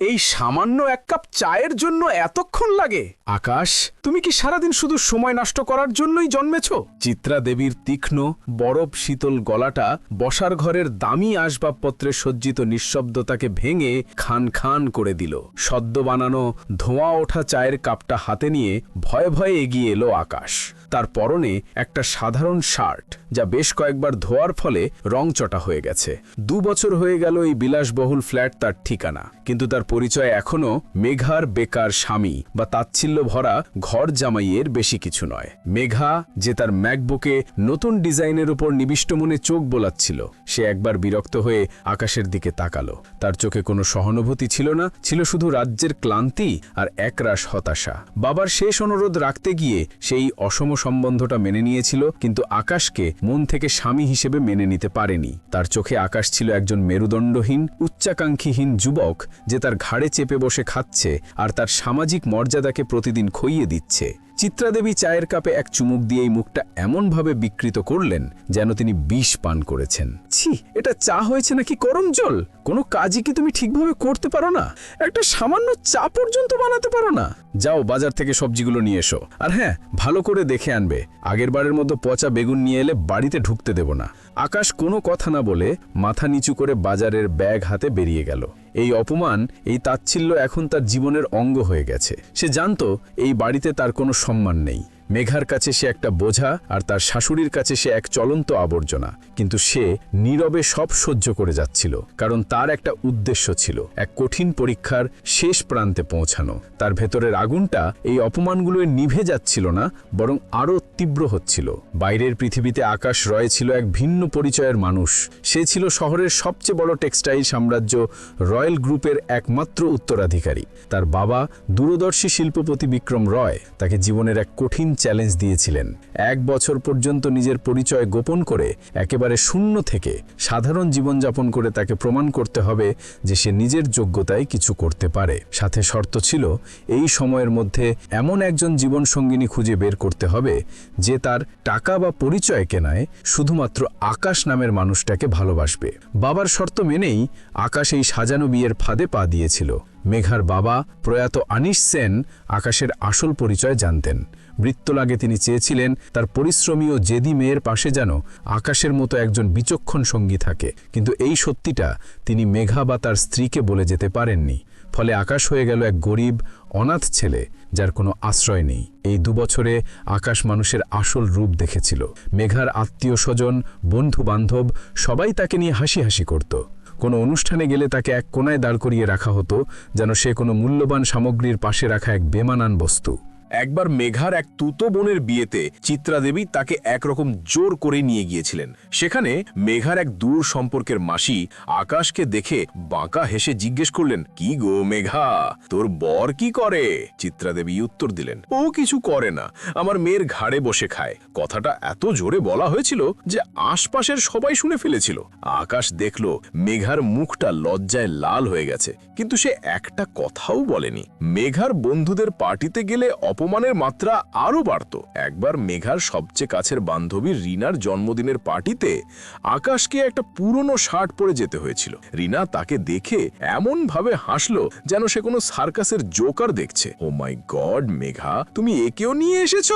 এই সামান্য এক কাপ চায়ের জন্য এতক্ষণ লাগে। আকাশ, তুমি কি সারাদিন শুধু সময় নষ্ট করার জন্যই জন্মেছ? চিত্রা দেবীর তীক্ষ্ণ, বরফ শীতল গলাটা বসার ঘরের দামি আসবাবপত্রে সজ্জিত নিঃশব্দতাকে ভেঙে খান খান করে দিল। সদ্য বানানো ধোঁয়া ওঠা চায়ের কাপটা হাতে নিয়ে ভয়ে ভয়ে এগিয়ে এলো আকাশ। তার পরনে একটা সাধারণ শার্ট, যা বেশ কয়েকবার ধোয়ার ফলে রংচটা হয়ে গেছে। দু বছর হয়ে গেল এই বিলাসবহুল ফ্ল্যাট তার ঠিকানা, কিন্তু তার পরিচয় এখনও মেঘার বেকার স্বামী বা তাচ্ছিল্য ভরা ঘর জামাইয়ের বেশি কিছু নয়। মেঘা, যে তার ম্যাকবুকে নতুন ডিজাইনের উপর নিবিষ্ট মনে চোখ বোলাচ্ছিল, সে একবার বিরক্ত হয়ে আকাশের দিকে তাকালো। তার চোখে কোনো সহানুভূতি ছিল না, ছিল শুধু রাজ্যের ক্লান্তি আর একরাশ হতাশা। বাবার শেষ অনুরোধ রাখতে গিয়ে সেই অসম সম্বন্ধটা মেনে নিয়েছিল, কিন্তু আকাশকে মন থেকে স্বামী হিসেবে মেনে নিতে পারেনি। তার চোখে আকাশ ছিল একজন মেরুদণ্ডহীন, উচ্চাকাঙ্ক্ষীহীন যুবক যে তার ঘাড়ে চেপে বসে খাচ্ছে আর তার সামাজিক মর্যাদাকে প্রতিদিন খইয়ে দিচ্ছে। চিত্রাদেবী চায়ের কাপে এক চুমুক দিয়ে এই মুখটা এমনভাবে বিকৃত করলেন যেন তিনি বিষ পান করেছেন। ছি, এটা চা হয়েছে নাকি গরম জল? কোনো কাজই কি তুমি ঠিকভাবে করতে পারো না? একটা সামান্য চা পর্যন্ত বানাতে পারো না? যাও, বাজার থেকে সবজিগুলো নিয়ে এসো। আর হ্যাঁ ভালো করে দেখে আনবে। আগের বারের মতো পচা বেগুন নিয়ে এলে বাড়িতে ঢুকতে দেব না। আকাশ কোনো কথা না বলে মাথা নিচু করে বাজারের ব্যাগ হাতে বেরিয়ে গেল। এই অপমান, এই তাচ্ছিল্য এখন তার জীবনের অঙ্গ হয়ে গেছে। সে জানত এই বাড়িতে তার কোনো সম্মান নেই। মেঘার কাছে সে একটা বোঝা আর তার শাশুড়ির কাছে সে এক চলন্ত আবর্জনা। কিন্তু সে নীরবে সব সহ্য করে যাচ্ছিল, কারণ তার একটা উদ্দেশ্য ছিল, এক কঠিন পরীক্ষার শেষ প্রান্তে পৌঁছানো। তার ভেতরের আগুনটা এই অপমানগুলোয় নিভে যাচ্ছিল না, বরং আরও তীব্র হচ্ছিল। বাইরের পৃথিবীতে আকাশ রয় ছিল এক ভিন্ন পরিচয়ের মানুষ। সে ছিল শহরের সবচেয়ে বড় টেক্সটাইল সাম্রাজ্য রয়্যাল গ্রুপের একমাত্র উত্তরাধিকারী। তার বাবা দূরদর্শী শিল্পপতি বিক্রম রয় তাকে জীবনের এক কঠিন চ্যালেঞ্জ দিয়েছিলেন। এক বছর পর্যন্ত নিজের পরিচয় গোপন করে একেবারে শূন্য থেকে সাধারণ জীবনযাপন করে তাকে প্রমাণ করতে হবে যে সে নিজের যোগ্যতায় কিছু করতে পারে। সাথে শর্ত ছিল, এই সময়ের মধ্যে এমন একজন জীবনসঙ্গিনী খুঁজে বের করতে হবে যে তার টাকা বা পরিচয় কেনায় শুধুমাত্র আকাশ নামের মানুষটাকে ভালোবাসবে। বাবার শর্ত মেনেই আকাশ এই সাজানো বিয়ের ফাঁদে পা দিয়েছিল। মেঘার বাবা প্রয়াত আনিস সেন আকাশের আসল পরিচয় জানতেন। মৃত্যু লাগে তিনি চেয়েছিলেন তার পরিশ্রমী ও জেদি মেয়ের পাশে যেন আকাশের মতো একজন বিচক্ষণ সঙ্গী থাকে। কিন্তু এই সত্যিটা তিনি মেঘা বা তার স্ত্রীকে বলে যেতে পারেননি। ফলে আকাশ হয়ে গেল এক গরিব, অনাথ ছেলে, যার কোনো আশ্রয় নেই। এই দুবছরে আকাশ মানুষের আসল রূপ দেখেছিল। মেঘার আত্মীয় স্বজন বন্ধু বান্ধব সবাই তাকে নিয়ে হাসি হাসি করত। কোনো অনুষ্ঠানে গেলে তাকে এক কোনায় দাঁড় করিয়ে রাখা হতো, যেন সে কোনো মূল্যবান সামগ্রীর পাশে রাখা এক বেমানান বস্তু। একবার মেঘার এক তুতো বোনের বিয়েতে চিত্রাদেবী তাকে একরকম জোর করে নিয়ে গিয়েছিলেন। সেখানে মেঘার এক দূর সম্পর্কের মাসি আকাশকে দেখে বাঁকা হেসে জিজ্ঞেস করলেন, কি গো মেঘা, তোর বর কি করে? চিত্রাদেবী উত্তর দিলেন, ও কিছু করে না, আমার মেয়ের ঘাড়ে বসে খায়। কথাটা এত জোরে বলা হয়েছিল যে আশপাশের সবাই শুনে ফেলেছিল। আকাশ দেখল মেঘার মুখটা লজ্জায় লাল হয়ে গেছে, কিন্তু সে একটা কথাও বলেনি। মেঘার বন্ধুদের পার্টিতে গেলে অপমানের মাত্রা আরও বাড়ত। একবার মেঘার সবচেয়ে কাছের বান্ধবী রিনার জন্মদিনের পার্টিতে আকাশকে একটা পুরনো শার্ট পরে যেতে হয়েছিল। রিনা তাকে দেখে এমন ভাবে হাসলো যেন সে কোনো সার্কাসের জোকার দেখছে। ও মাই গড, মেঘা, তুমি একেও নিয়ে এসেছ?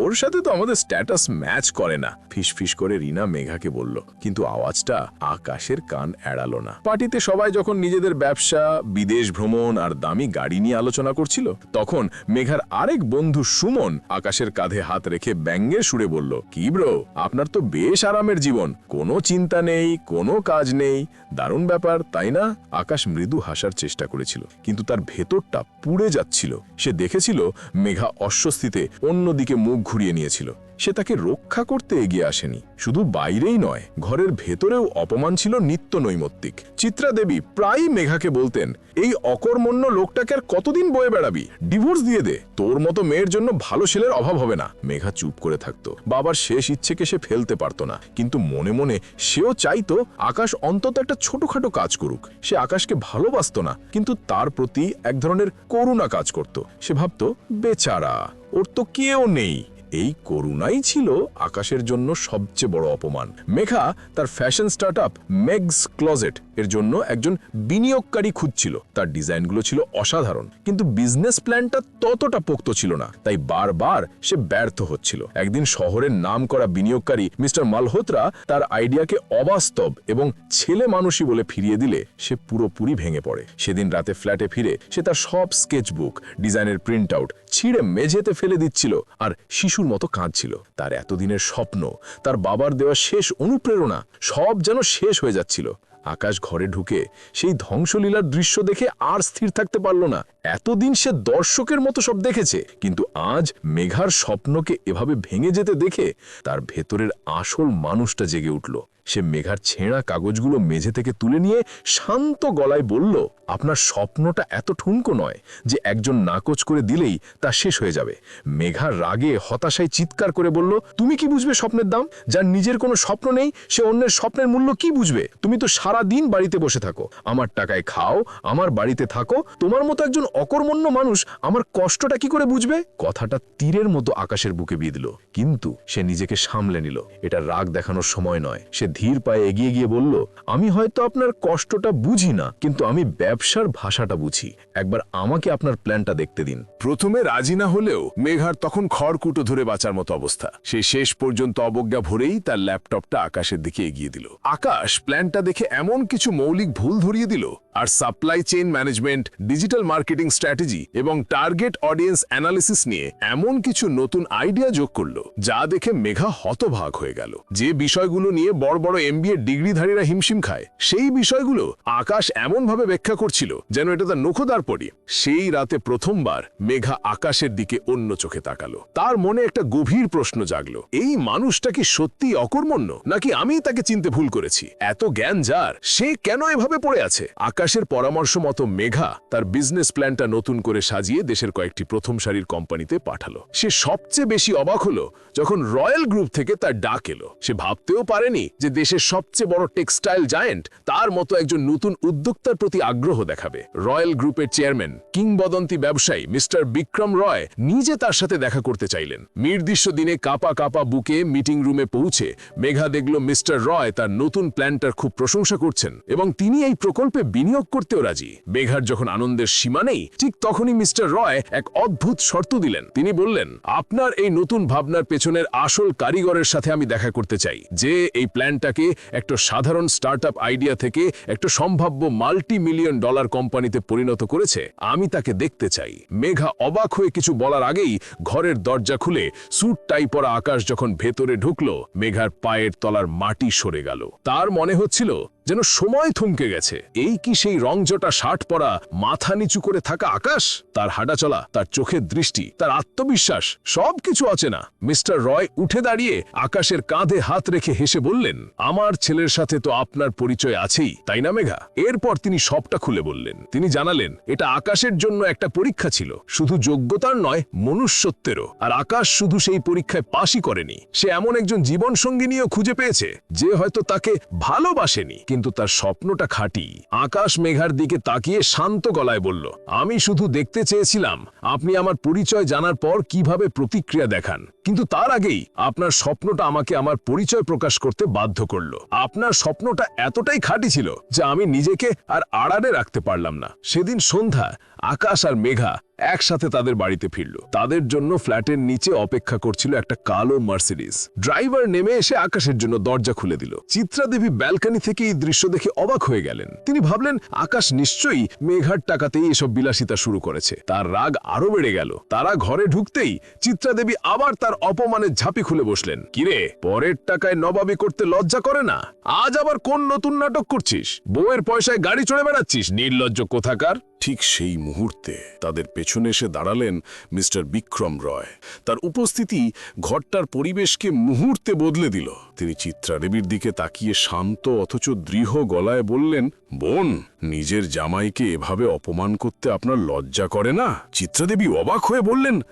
ওর সাথে তো আমাদের স্ট্যাটাস ম্যাচ করে না। ফিস ফিস করে রিনা মেঘাকে বলল, কিন্তু আওয়াজটা আকাশের কান এড়ালো না। পার্টিতে সবাই যখন নিজেদের ব্যবসা, বিদেশ ভ্রমণ আর দামি গাড়ি নিয়ে আলোচনা করছিল, তখন মেঘার আরেক বন্ধু সুমন আকাশের কাঁধে হাত রেখে ব্যঙ্গের সুরে বলল, কি ব্রো? আপনার তো বেশ আরামের জীবন। কোনো চিন্তা নেই, কোনো কাজ নেই। দারুণ ব্যাপার, তাই না? আকাশ মৃদু হাসার চেষ্টা করেছিল, কিন্তু তার ভেতরটা পুড়ে যাচ্ছিল। সে দেখেছিল মেঘা অস্বস্তিতে অন্যদিকে মুখ ঘুরিয়ে নিয়েছিল। সে তাকে রক্ষা করতে এগিয়ে আসেনি। শুধু বাইরেই নয়, ঘরের ভেতরেও অপমান ছিল নিত্য নৈমিত্তিক। চিত্রা দেবী প্রায়ই মেঘাকে বলতেন, এই অকর্মণ্য লোকটাকে আর কতদিন বয়ে বেড়াবি? ডিভোর্স দিয়ে দে। তোর মতো মেয়ের জন্য ভালো ছেলের অভাব হবে না। মেঘা চুপ করে থাকতো। বাবার শেষ ইচ্ছেকে সে ফেলতে পারতো না। কিন্তু মনে মনে সেও চাইতো, আকাশ অন্তত একটা ছোটখাটো কাজ করুক। সে আকাশকে ভালোবাসতো না, কিন্তু তার প্রতি এক ধরনের করুণা কাজ করত। সে ভাবতো, বেচারা, ওর তো কেউ নেই। এই করুণাই ছিল আকাশের জন্য সবচেয়ে বড় অপমান। মেঘা তার fashion start up Meg's Closet এর জন্য একজন বিনিয়োগকারী খুঁজছিল। তার ডিজাইনগুলো ছিল অসাধারণ, কিন্তু বিজনেস প্ল্যানটা ততটা পোক্ত ছিল না, তাই বারবার সে ব্যর্থ হচ্ছিল। একদিন শহরের নাম করা বিনিয়োগকারী মিস্টার মালহোত্রা তার আইডিয়াকে অবাস্তব এবং ছেলে মানুষই বলে ফিরিয়ে দিলে সে পুরোপুরি ভেঙে পড়ে। সেদিন রাতে ফ্ল্যাটে ফিরে সে তার সব স্কেচবুক, ডিজাইনের প্রিন্ট আউট ছিঁড়ে মেঝেতে ফেলে দিচ্ছিল আর শিশুর মতো কাঁদছিল। তার এতদিনের স্বপ্ন, তার বাবার দেওয়া শেষ অনুপ্রেরণা সব যেন শেষ হয়ে যাচ্ছিল। আকাশ ঘরে ঢুকে সেই ধ্বংসলীলার দৃশ্য দেখে আর স্থির থাকতে পারল না। এতদিন সে দর্শকের মতো সব দেখেছে, কিন্তু আজ মেঘার স্বপ্নকে এভাবে ভেঙে যেতে দেখে তার ভেতরের আসল মানুষটা জেগে উঠল। সে মেঘার ছেঁড়া কাগজগুলো মেঝে থেকে তুলে নিয়ে শান্ত গলায় বলল, আপনার স্বপ্নটা এত ঠুনকো নয় যে একজন নাকচ করে দিলেই তা শেষ হয়ে যাবে। মেঘা রাগে, হতাশায় চিৎকার করে বলল, তুমি কি বুঝবে স্বপ্নের দাম? যার নিজের কোনো স্বপ্ন নেই, সে অন্যের স্বপ্নের মূল্য কি বুঝবে? তুমি তো সারা দিন বাড়িতে বসে থাকো। আমার টাকায় খাও, আমার বাড়িতে থাকো। তোমার মতো একজন অকর্মণ্য মানুষ আমার কষ্টটা কি করে বুঝবে? কথাটা তীরের মতো আকাশের বুকে বিঁধল। কিন্তু সে নিজেকে সামলে নিল। এটা রাগ দেখানোর সময় নয়। সে ধীর পায়ে এগিয়ে গিয়ে বলল, আমি হয়তো আপনার কষ্টটা বুঝি না, কিন্তু আমি ব্যবসার ভাষাটা বুঝি। একবার আমাকে আপনার প্ল্যানটা দেখতে দিন। প্রথমে রাজি না হলেও মেঘার তখন খড়কুটো ধরে বাঁচার মতো অবস্থা। সে শেষ পর্যন্ত অবজ্ঞা ভরেই তার ল্যাপটপটা আকাশের দিকে এগিয়ে দিল। আকাশ প্ল্যানটা দেখে এমন কিছু মৌলিক ভুল ধরিয়ে দিল, আর supply chain management, digital marketing strategy এবং টার্গেট অডিয়েন্স অ্যানালিসিস নিয়ে এমন কিছু নতুন আইডিয়া যোগ করল, যা দেখে মেঘা হতভাগ হয়ে গেল। যে বিষয়গুলো নিয়ে বড় বড় এমবিএ ডিগ্রিধারীরা হিমশিম খায়। সেই বিষয়গুলো আকাশ এমনভাবে ব্যাখ্যা করছিল যেন এটা তার নখদার পড়ি সেই রাতে প্রথমবার মেঘা আকাশের দিকে অন্য চোখে তাকালো। তার মনে একটা গভীর প্রশ্ন জাগলো। এই মানুষটা কি সত্যি অকর্মণ্য? নাকি আমি তাকে চিনতে ভুল করেছি? এত জ্ঞান যার? সে কেন এভাবে পড়ে আছে? আকাশের পরামর্শ মতো মেঘা তার বিজনেস প্ল্যানটা নতুন করে সাজিয়ে দেশের কয়েকটি প্রথম সারির কোম্পানিতে পাঠালো। সে সবচেয়ে বেশি অবাক হলো যখন রয়্যাল গ্রুপ থেকে তার ডাক এলো। সে ভাবতেও পারেনি যে দেশের সবচেয়ে বড় টেক্সটাইল জায়েন্ট, তার মতো একজন নতুন উদ্যোক্তার প্রতি আগ্রহ দেখাবে। রয়্যাল গ্রুপের চেয়ারম্যান, কিংবদন্তি ব্যবসায়ী মিস্টার বিক্রম রয় নিজে তার সাথে দেখা করতে চাইলেন। নির্দিষ্ট দিনে কাপা কাপা বুকে মিটিং রুমে পৌঁছে মেঘা দেখল মিস্টার রয় তার নতুন প্ল্যানটার খুব প্রশংসা করছেন এবং তিনি এই প্রকল্পে বিনিয়োগ করতেও রাজি। মেঘার যখন আনন্দের সীমা নেই, ঠিক তখনই মিস্টার রয় এক অদ্ভুত শর্ত দিলেন। তিনি বললেন, আপনার এই নতুন ভাবনার পেছনের আসল কারিগরের সাথে আমি দেখা করতে চাই, যে এই প্ল্যানটাকে একটা সাধারণ স্টার্ট আইডিয়া থেকে একটা সম্ভাব্য মাল্টি মিলিয়ন ডলার কোম্পানিতে পরিণত করেছে। আমি তাকে দেখতে চাই। মেঘা অবাক হয়ে কিছু বলার আগেই ঘরের দরজা খুলে স্যুট টাই পরা আকাশ যখন ভেতরে ঢুকলো, মেঘার পায়ের তলার মাটি সরে গেল। তার মনে হচ্ছিল যেন সময় থমকে গেছে। এই কি সেই রংজটা শার্ট পরা, মাথা নিচু করে থাকা আকাশ? তার হাঁটা চলা, তার চোখের দৃষ্টি, তার আত্মবিশ্বাস, সবকিছু অচেনা। মিস্টার রয় উঠে দাঁড়িয়ে আকাশের কাঁধে হাত রেখে হেসে বললেন, আমার ছেলের সাথে তো আপনার পরিচয় আছেই, তাই না মেঘা? এরপর তিনি সবটা খুলে বললেন। তিনি জানালেন, এটা আকাশের জন্য একটা পরীক্ষা ছিল। শুধু যোগ্যতার নয়, মনুষ্যত্বেরও। আর আকাশ শুধু সেই পরীক্ষায় পাশই করেনি। সে এমন একজন জীবন সঙ্গিনীও খুঁজে পেয়েছে, যে হয়তো তাকে ভালোবাসেনি। কিন্তু তার স্বপ্নটা খাঁটি। আকাশ মেঘার দিকে তাকিয়ে শান্ত গলায় বলল, আমি শুধু দেখতে চেয়েছিলাম, আপনি আমার পরিচয় জানার পর কীভাবে প্রতিক্রিয়া দেখান। কিন্তু তার আগেই আপনার স্বপ্নটা আমাকে আমার পরিচয় প্রকাশ করতে বাধ্য করল। আপনার স্বপ্নটা এতটাই খাঁটি ছিল যে আমি নিজেকে আর আড়ালে রাখতে পারলাম না। সেদিন সন্ধ্যা, আকাশ আর মেঘা একসাথে তাদের বাড়িতে ফিরল। তাদের জন্য ফ্ল্যাটের নিচে অপেক্ষা করছিল একটা কালো মার্সিডিস ড্রাইভার নেমে এসে আকাশের জন্য দরজা খুলে দিল। চিত্রা দেবী ব্যালকানি থেকে এই দৃশ্য দেখে অবাক হয়ে গেলেন। তিনি ভাবলেন, আকাশ নিশ্চয়ই মেঘার টাকাতেই এসব বিলাসিতা শুরু করেছে। তার রাগ আরও বেড়ে গেল। তারা ঘরে ঢুকতেই চিত্রা দেবী আবার তার অপমানের ঝাঁপি খুলে বসলেন। কিরে, পরের টাকায় নবাবি করতে লজ্জা করে না? আজ আবার কোন নতুন নাটক করছিস? বউয়ের পয়সায় গাড়ি চড়ে বেড়াচ্ছিস? নির্লজ্জ কোথাকার? ঠিক সেই মুহূর্তে তাদের পেছনে এসে দাঁড়ালেন মিস্টার বিক্রম রয়। তার উপস্থিতি ঘরটার পরিবেশকে মুহূর্তে বদলে দিল। তিনি চিত্রাদেবীর দিকে তাকিয়ে শান্ত অথচ দৃঢ় গলায় বললেন, বোন, নিজের জামাইকে এভাবে অপমান করতে আপনার লজ্জা করে না? চিত্রাদেবী অবাক হয়ে বললেন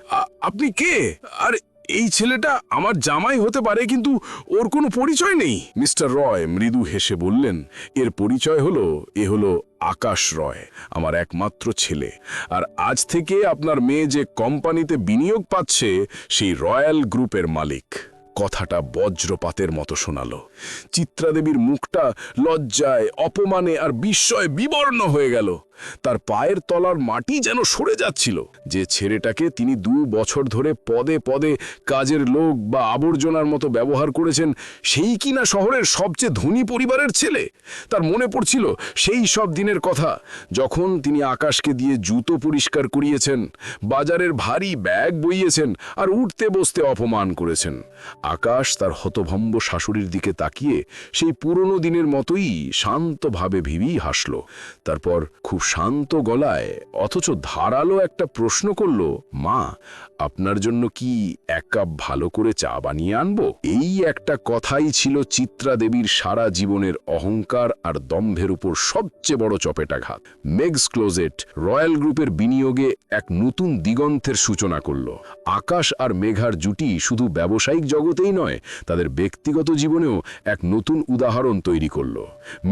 আপনি কে? আর এই ছেলেটা আমার জামাই হতে পারে, কিন্তু ওর কোনো পরিচয় নেই। মিস্টার রয় মৃদু হেসে বললেন, এর পরিচয় হলো, এ হলো আকাশ রয়, আমার একমাত্র ছেলে। আর আজ থেকে আপনার মেয়ে যে কোম্পানিতে বিনিয়োগ পাচ্ছে, সেই রয়্যাল গ্রুপের মালিক। কথাটা বজ্রপাতের মতো শোনালো। চিত্রাদেবীর মুখটা লজ্জায়, অপমানে আর বিস্ময়ে বিবর্ণ হয়ে গেল। তার পায়ের তলার মাটি যেন সরে যাচ্ছিল। যে ছেলেটাকে তিনি দু বছর ধরে পদে পদে কাজের লোক বা আবর্জনার মতো ব্যবহার করেছেন, সেই কিনা শহরের সবচেয়ে ধনী পরিবারের ছেলে? তার মনে পড়ছিল সেই সব দিনের কথা, যখন তিনি আকাশকে দিয়ে জুতো পরিষ্কার করিয়েছেন, বাজারের ভারী ব্যাগ বইয়েছেন আর উঠতে বসতে অপমান করেছেন। আকাশ তার হতভম্ব শাশুড়ির দিকে তাকিয়ে সেই পুরনো দিনের মতোই শান্তভাবে ভিবি হাসল। তারপর খুব শান্ত গলায়, অথচ ধারালো একটা প্রশ্ন করল, মা, আপনার জন্য কি এক কাপ ভালো করে চা বানিয়ে আনব? এই একটা কথাই ছিল চিত্রা দেবীর সারা জীবনের অহংকার আর দম্ভের উপর সবচেয়ে বড় চপেটাঘাত। মেগস ক্লোজেট রয়্যাল গ্রুপের বিনিয়োগে এক নতুন দিগন্তের সূচনা করল। আকাশ আর মেঘার জুটি শুধু ব্যবসায়িক জগতেই নয়, তাদের ব্যক্তিগত জীবনেও এক নতুন উদাহরণ তৈরি করল।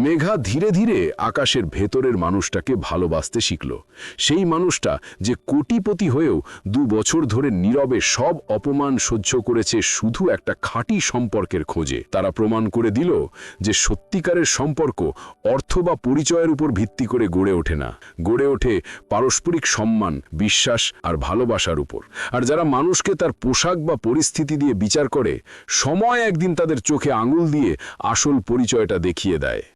মেঘা ধীরে ধীরে আকাশের ভেতরের মানুষটাকে ভালোবাসতে শিখল। সেই মানুষটা যে কোটিপতি হয়েও দু বছর ধরে নীরবে সব অপমান সহ্য করেছে শুধু একটা খাঁটি সম্পর্কের খোঁজে। তারা প্রমাণ করে দিল যে সত্যিকারের সম্পর্ক অর্থ বা পরিচয়ের উপর ভিত্তি করে গড়ে ওঠে না। গড়ে ওঠে পারস্পরিক সম্মান, বিশ্বাস আর ভালোবাসার উপর। আর যারা মানুষকে তার পোশাক বা পরিস্থিতি দিয়ে বিচার করে, সময় একদিন তাদের চোখে আঙুল দিয়ে আসল পরিচয়টা দেখিয়ে দেয়।